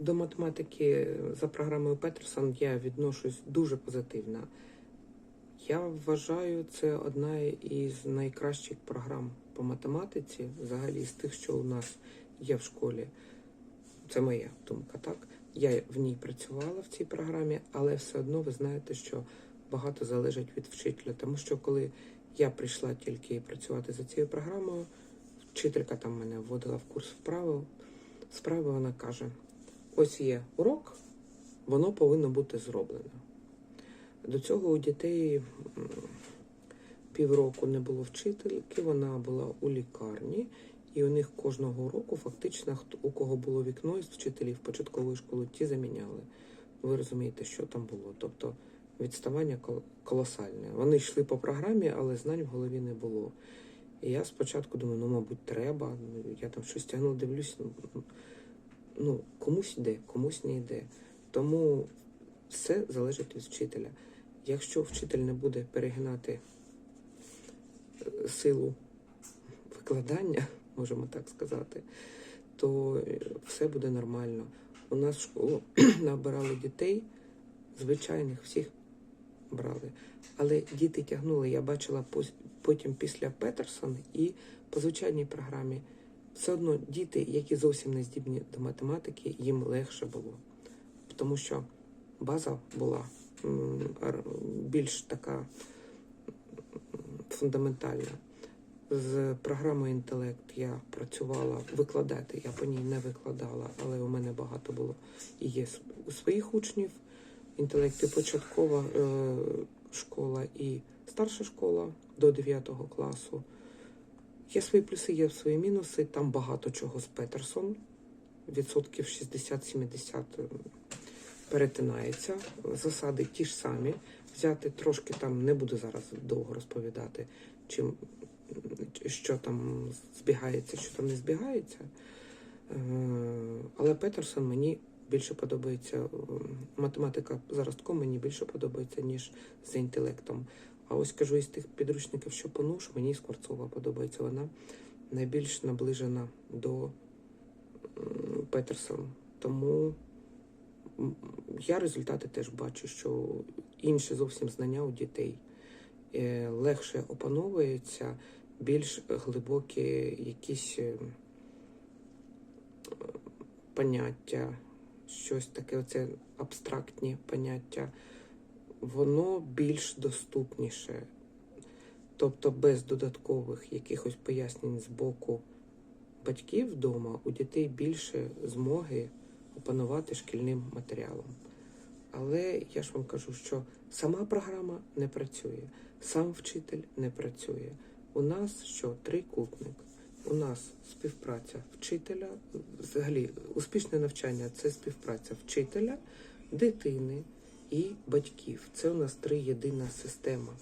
До математики за програмою Петерсон я відношусь дуже позитивно. Я вважаю, це одна із найкращих програм по математиці, взагалі з тих, що у нас є в школі. Це моя думка, так? Я в ній працювала в цій програмі, але все одно ви знаєте, що багато залежить від вчителя. Тому що коли я прийшла тільки працювати за цією програмою, вчителька там мене вводила в курс вправи, справи вона каже: ось є урок, воно повинно бути зроблено. До цього у дітей півроку не було вчительки, вона була у лікарні, і у них кожного року фактично у кого було вікно із вчителів початкової школи, ті заміняли. Ви розумієте, що там було. Тобто відставання колосальне. Вони йшли по програмі, але знань в голові не було. І я спочатку думаю, ну, мабуть, треба. Ну, Я там щось тягну, дивлюсь. ну, Ну, комусь йде, комусь не йде. Тому все залежить від вчителя. Якщо вчитель не буде перегинати е, силу викладання, можемо так сказати, то е, все буде нормально. У нас в школу набирали дітей, звичайних всіх брали. Але діти тягнули, я бачила потім після Петерсон і по звичайній програмі. Все одно діти, які зовсім не здібні до математики, їм легше було. Тому що база була більш така фундаментальна. З програмою інтелект я працювала викладати. Я по ній не викладала, але у мене багато було і є у своїх учнів. Інтелект і початкова е, школа і старша школа до 9 класу. Є свої плюси, є свої мінуси. Там багато чого з Петерсон. Відсотків 60-70 перетинається. Засади ті ж самі. Взяти трошки там не буду зараз довго розповідати, чим що там збігається, що там не збігається. Е, Але Петерсон мені більше подобається. е, Математика за ростком мені більше подобається, ніж з інтелектом. А ось кажу, із тих підручників, що поношу, мені Скворцова подобається. Вона найбільш наближена до м, Петерсон. Тому я результати теж бачу, що інші зовсім знання у дітей е, легше опановуються, більш глибокі якісь е, поняття, щось таке, оце абстрактні поняття, воно більш доступніше. Тобто без додаткових якихось пояснень з боку батьків вдома у дітей більше змоги опанувати шкільним матеріалом. Але я ж вам кажу, що сама програма не працює, сам вчитель не працює. У нас що трикутник. У нас співпраця вчителя, взагалі успішне навчання це співпраця вчителя, дитини і батьків. Це у нас три єдина система.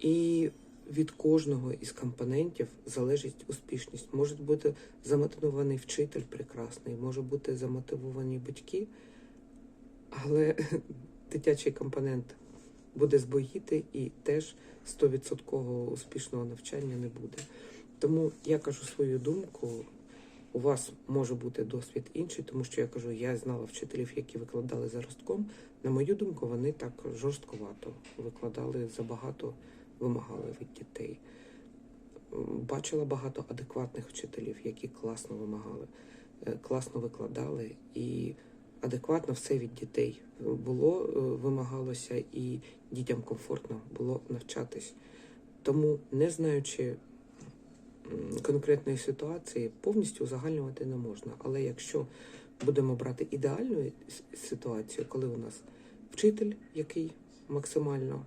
І від кожного із компонентів залежить успішність. Може бути замотивований вчитель прекрасний, може бути замотивовані батьки, але дитячий компонент буде збоїти і теж 100% успішного навчання не буде. Тому я кажу свою думку. У вас може бути досвід інший, тому що я кажу, я знала вчителів, які викладали за ростком. На мою думку, вони так жорстковато викладали, забагато вимагали від дітей. Бачила багато адекватних вчителів, які класно вимагали, е, класно викладали і адекватно все від дітей було, е, вимагалося, і дітям комфортно було навчатись. Тому, не знаючи конкретної ситуації, повністю узагальнювати не можна. Але якщо будемо брати ідеальну ситуацію, коли у нас вчитель, який максимально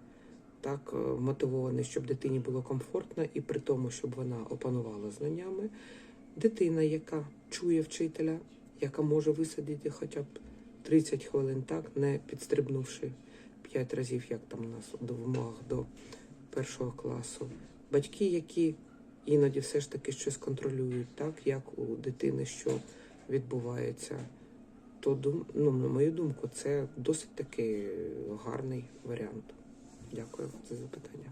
так е, мотивований, щоб дитині було комфортно, і при тому, щоб вона опанувала знаннями, дитина, яка чує вчителя, яка може висадити хоча б 30 хвилин, так, не підстрибнувши 5 разів, як там у нас до вимог до першого класу. Батьки, які іноді все ж таки щось контролюють, так, як у дитини що відбувається, то ну, на мою думку, це досить таки гарний варіант. Дякую за запитання.